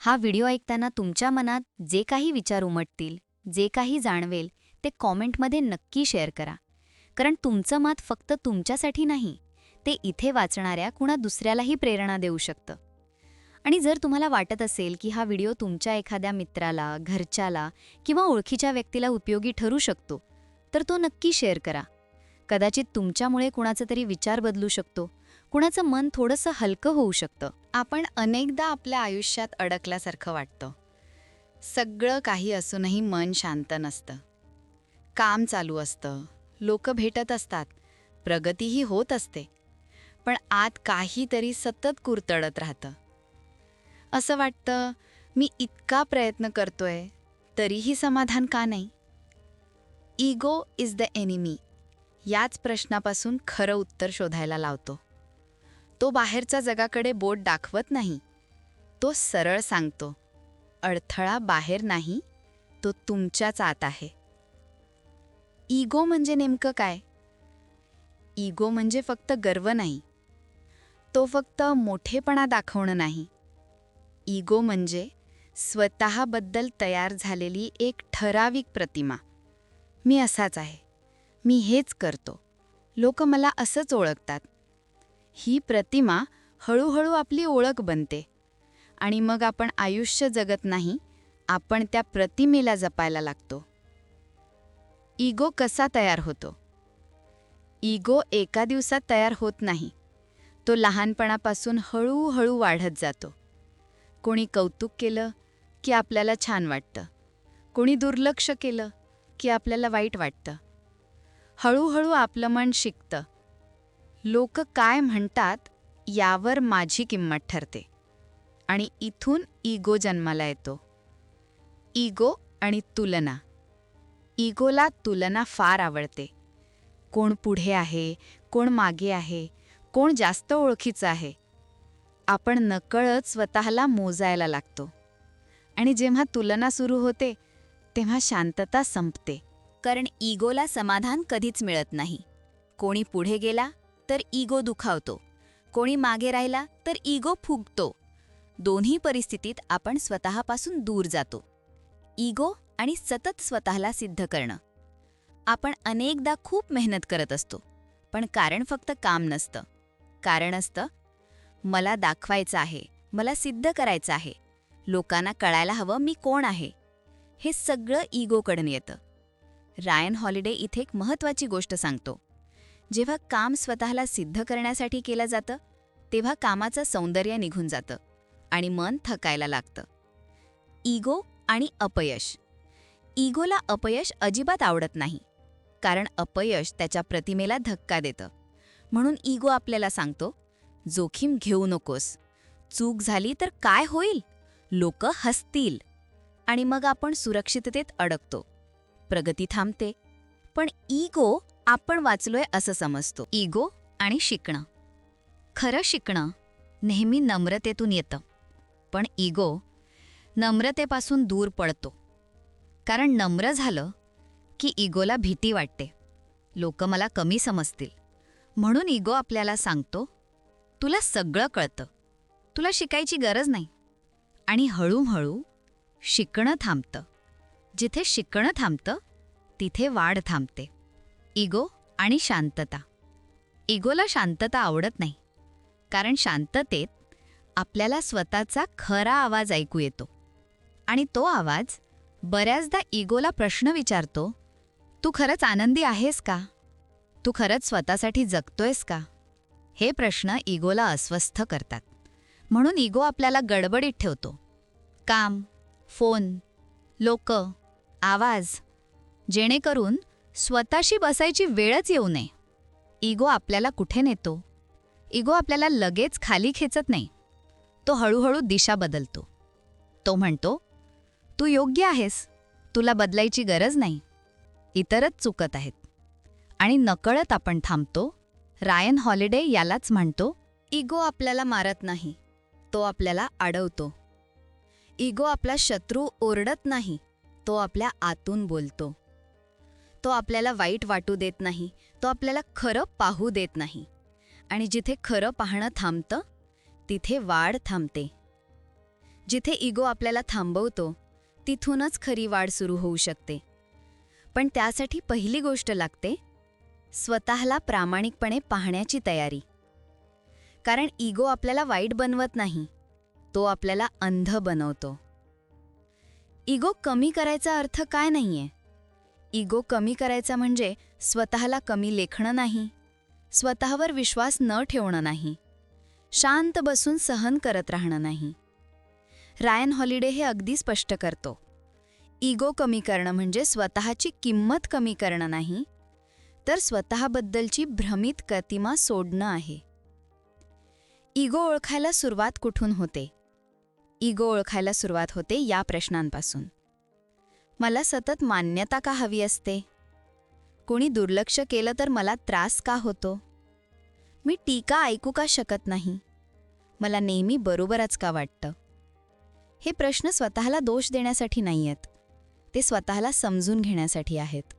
हा व्हिडिओ ऐकताना तुमच्या मनात जे काही विचार उमटतील जे काही जाणवेल ते कॉमेंटमध्ये नक्की शेअर करा. कारण तुमचं मत फक्त तुमच्यासाठी नाही ते इथे वाचणाऱ्या कुणा दुसऱ्यालाही प्रेरणा देऊ शकतं. आणि जर तुम्हाला वाटत असेल की हा व्हिडिओ तुमच्या एखाद्या मित्राला घरच्याला किंवा ओळखीच्या व्यक्तीला उपयोगी ठरू शकतो तर तो नक्की शेअर करा. कदाचित तुमच्यामुळे कुणाचा तरी विचार बदलू शकतो कुणाचं मन थोडंसं हलकं होऊ शकतं. आपण अनेकदा आपल्या आयुष्यात अडकल्यासारखं वाटतं. सगळं काही असूनही मन शांत नसतं. काम चालू असतं. लोक भेटत असतात. प्रगतीही होत असते. पण आत काहीतरी सतत कुरतडत राहतं. असं वाटतं मी इतका प्रयत्न करतोय तरीही समाधान का नाही? इगो इज द एनिमी याच प्रश्नापासून खरं उत्तर शोधायला लावतो. तो बाहेरच्या जगाकडे बोट दाखवत नाही. तो सरळ सांगतो अडथळा बाहेर नाही तो तुमच्याच आत आहे. इगो म्हणजे नेमकं काय? इगो म्हणजे फक्त गर्व नाही. तो फक्त मोठेपणा दाखवणं नाही. इगो म्हणजे स्वतःबद्दल तयार झालेली एक ठराविक प्रतिमा. मी असाच आहे. मी हेच करतो. लोक मला असंच ओळखतात. ही प्रतिमा हळूहळू आपली ओळख बनते. आणि मग आपण आयुष्य जगत नाही आपण त्या प्रतिमेला जपायला लागतो. इगो कसा तयार होतो? इगो एका दिवसात तयार होत नाही. तो लहानपणापासून हळूहळू वाढत जातो. कोणी कौतुक केलं की आपल्याला छान वाटतं. कोणी दुर्लक्ष केलं की आपल्याला वाईट वाटतं. हळूहळू आपलं मन शिकतं. लोक काय म्हणतात यावर माझी किंमत ठरते. आणि इथून इगो जन्माला येतो. इगो आणि तुलना. इगोला तुलना फार आवडते. कोण पुढे आहे कोण मागे आहे कोण जास्त ओळखीचं आहे. आपण नकळत स्वतःला मोजायला लागतो. आणि जेव्हा तुलना सुरू होते तेव्हा शांतता संपते. कारण इगोला समाधान कधीच मिळत नाही. कोणी पुढे गेला तर इगो दुखावतो. कोणी मागे राहिला तर इगो फुगतो. दोन्ही परिस्थितीत आपण स्वतःपासून दूर जातो. इगो आणि सतत स्वतःला सिद्ध करणं. आपण अनेकदा खूप मेहनत करत असतो पण कारण फक्त काम नसतं. कारण असतं मला दाखवायचं आहे मला सिद्ध करायचं आहे. लोकांना कळायला हवं मी कोण आहे. हे सगळं इगोकडून येतं. रायन हॉलिडे इथे एक महत्त्वाची गोष्ट सांगतो. जेव्हा काम स्वतःला सिद्ध करण्यासाठी केलं जातं तेव्हा कामाचं सौंदर्य निघून जातं आणि मन थकायला लागतं. इगो आणि अपयश. इगोला अपयश अजिबात आवडत नाही कारण अपयश त्याच्या प्रतिमेला धक्का देतं. म्हणून इगो आपल्याला सांगतो जोखीम घेऊ नकोस. चूक झाली तर काय होईल? लोक हसतील. आणि मग आपण सुरक्षिततेत अडकतो. प्रगती थांबते. पण इगो आपण वाचलोय असं समजतो. इगो आणि शिकणं. खरं शिकणं नेहमी नम्रतेतून येतं. पण इगो नम्रतेपासून दूर पडतो. कारण नम्र झालं की इगोला भीती वाटते. लोक मला कमी समजतील. म्हणून इगो आपल्याला सांगतो तुला सगळं कळतं. तुला शिकायची गरज नाही. आणि हळूहळू शिकणं थांबतं. जिथे शिकणं थांबतं तिथे वाढ थांबते. इगो आणि शांतता. इगोला शांतता आवडत नाही. कारण शांततेत आपल्याला स्वतःचा खरा आवाज ऐकू येतो. आणि तो आवाज बऱ्याचदा इगोला प्रश्न विचारतो तू खरंच आनंदी आहेस का? तू खरंच स्वतःसाठी जगतोयस का? हे प्रश्न इगोला अस्वस्थ करतात. म्हणून इगो आपल्याला गडबडीत ठेवतो. काम फोन लोक आवाज जेणेकरून स्वतःशी बसायची वेळच येऊ नये. इगो आपल्याला कुठे नेतो? इगो आपल्याला लगेच खाली खेचत नाही. तो हळूहळू दिशा बदलतो. तो म्हणतो तू योग्य आहेस. तुला बदलायची गरज नाही. इतरच चुकत आहेत. आणि नकळत आपण थांबतो. रायन हॉलिडे यालाच म्हणतो इगो आपल्याला मारत नाही. तो आपल्याला अडवतो. इगो आपला शत्रू ओरडत नाही. तो आपल्या आतून बोलतो. तो आपल्याला वाईट वाटू देत नाही तो आपल्याला खरं पाहू देत नाही. आणि जिथे खरं पाहणं थांबतं तिथे वाढ थांबते. जिथे इगो आपल्याला थांबवतो तिथूनच खरी वाढ सुरू होऊ शकते. पण त्यासाठी पहिली गोष्ट लागते स्वतःला प्रामाणिकपणे पाहण्याची तयारी. कारण इगो आपल्याला वाईट बनवत नाही तो आपल्याला अंध बनवतो. इगो कमी करायचा अर्थ काय नाहीये? इगो कमी करायचा म्हणजे स्वतःला कमी लेखणं नाही. स्वतःवर विश्वास न ठेवणं नाही. शांत बसून सहन करत राहणं नाही. रायन हॉलिडे हे अगदी स्पष्ट करतो. इगो कमी करणं म्हणजे स्वतःची किंमत कमी करणं नाही तर स्वतःबद्दलची भ्रमित प्रतिमा सोडणं आहे. इगो ओळखायला सुरुवात कुठून होते? इगो ओळखायला सुरुवात होते या प्रश्नांपासून. मला सतत मान्यता का हवी असते? कोणी दुर्लक्ष केलं तर मला त्रास का होतो? मी टीका ऐकू का शकत नाही? मला नेहमी बरोबरच का वाटतं? हे प्रश्न स्वतःला दोष देण्यासाठी नाही आहेत ते स्वतःला समजून घेण्यासाठी आहेत.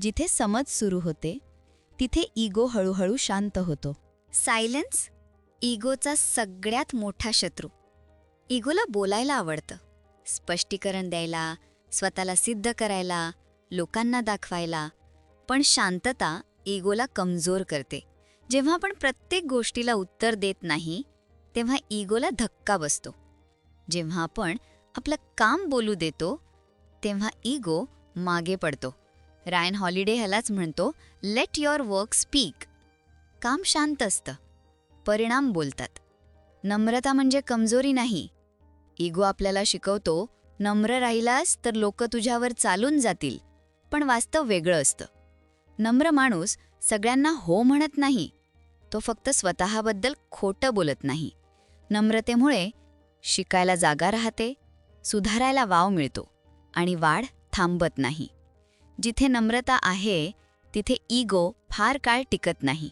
जिथे समज सुरू होते तिथे इगो हळूहळू शांत होतो. सायलेन्स? इगोचा सगळ्यात मोठा शत्रू. इगोला बोलायला आवडतं. स्पष्टीकरण द्यायला स्वतःला सिद्ध करायला लोकांना दाखवायला पण शांतता इगोला कमजोर करते. जेव्हा आपण प्रत्येक गोष्टीला उत्तर देत नाही तेव्हा इगोला धक्का बसतो. जेव्हा आपण आपलं काम बोलू देतो तेव्हा इगो मागे पडतो. रायन हॉलिडे ह्यालाच म्हणतो लेट युअर वर्क स्पीक काम शांत असतं. परिणाम बोलतात. नम्रता म्हणजे कमजोरी नाही. इगो आपल्याला शिकवतो नम्र राहिलास तर लोक तुझ्यावर चालून जातील. पण वास्तव वेगळं असतं. नम्र माणूस सगळ्यांना हो म्हणत नाही. तो फक्त स्वतःबद्दल खोटं बोलत नाही. नम्रतेमुळे शिकायला जागा राहते सुधारायला वाव मिळतो आणि वाढ थांबत नाही. जिथे नम्रता आहे तिथे इगो फार काळ टिकत नाही.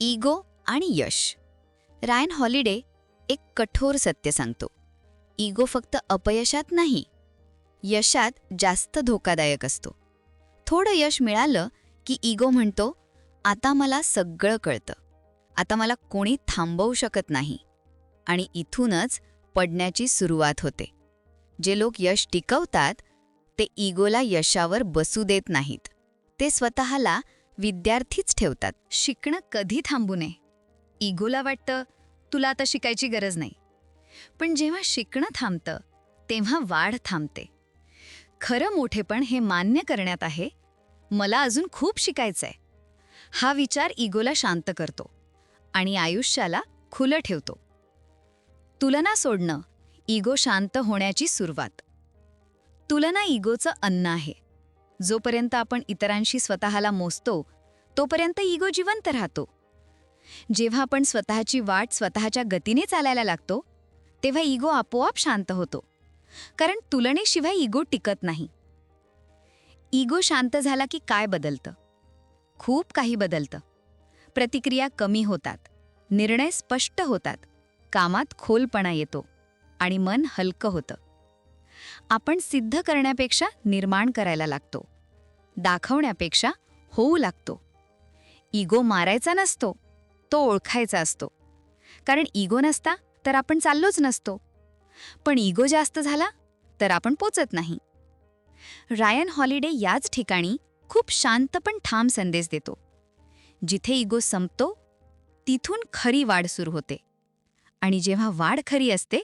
इगो आणि यश. रायन हॉलिडे एक कठोर सत्य सांगतो. इगो फक्त अपयशात नाही यशात जास्त धोकादायक असतो. थोडं यश मिळालं की इगो म्हणतो आता मला सगळं कळतं आता मला कोणी थांबवू शकत नाही आणि इथूनच पडण्याची सुरुवात होते. जे लोक यश टिकवतात ते इगोला यशावर बसू देत नाहीत. ते स्वतःला विद्यार्थीच ठेवतात. शिकणं कधी थांबू नये. इगोला वाटतं तुला आता शिकायची गरज नाही. पण जेव्हा शिकणं थांबतं तेव्हा वाढ थांबते. खरं मोठेपण हे मान्य करण्यात आहे मला अजून खूप शिकायचंय. हा विचार इगोला शांत करतो आणि आयुष्याला खुलं ठेवतो. तुलना सोडणं इगो शांत होण्याची सुरुवात. तुलना इगोचं अन्न आहे. जोपर्यंत आपण इतरांशी स्वतःला मोजतो तोपर्यंत इगो जिवंत राहतो. जेव्हा आपण स्वतःची वाट स्वतःच्या गतीने चालायला लागतो तेव्हा इगो आपोआप शांत होतो. कारण तुलनेशिवाय इगो टिकत नाही. इगो शांत झाला की काय बदलतं? खूप काही बदलतं. प्रतिक्रिया कमी होतात. निर्णय स्पष्ट होतात. कामात खोलपणा येतो आणि मन हलकं होतं. आपण सिद्ध करण्यापेक्षा निर्माण करायला लागतो. दाखवण्यापेक्षा होऊ लागतो. इगो मारायचा नसतो तो ओळखायचा असतो. कारण इगो नसता तर आपण चाललोच नसतो. पण इगो जास्त झाला तर आपण पोचत नाही. रायन हॉलिडे याच ठिकाणी खूप शांत पण ठाम संदेश देतो. जिथे इगो संपतो तिथून खरी वाढ सुरू होते. आणि जेव्हा वाढ खरी असते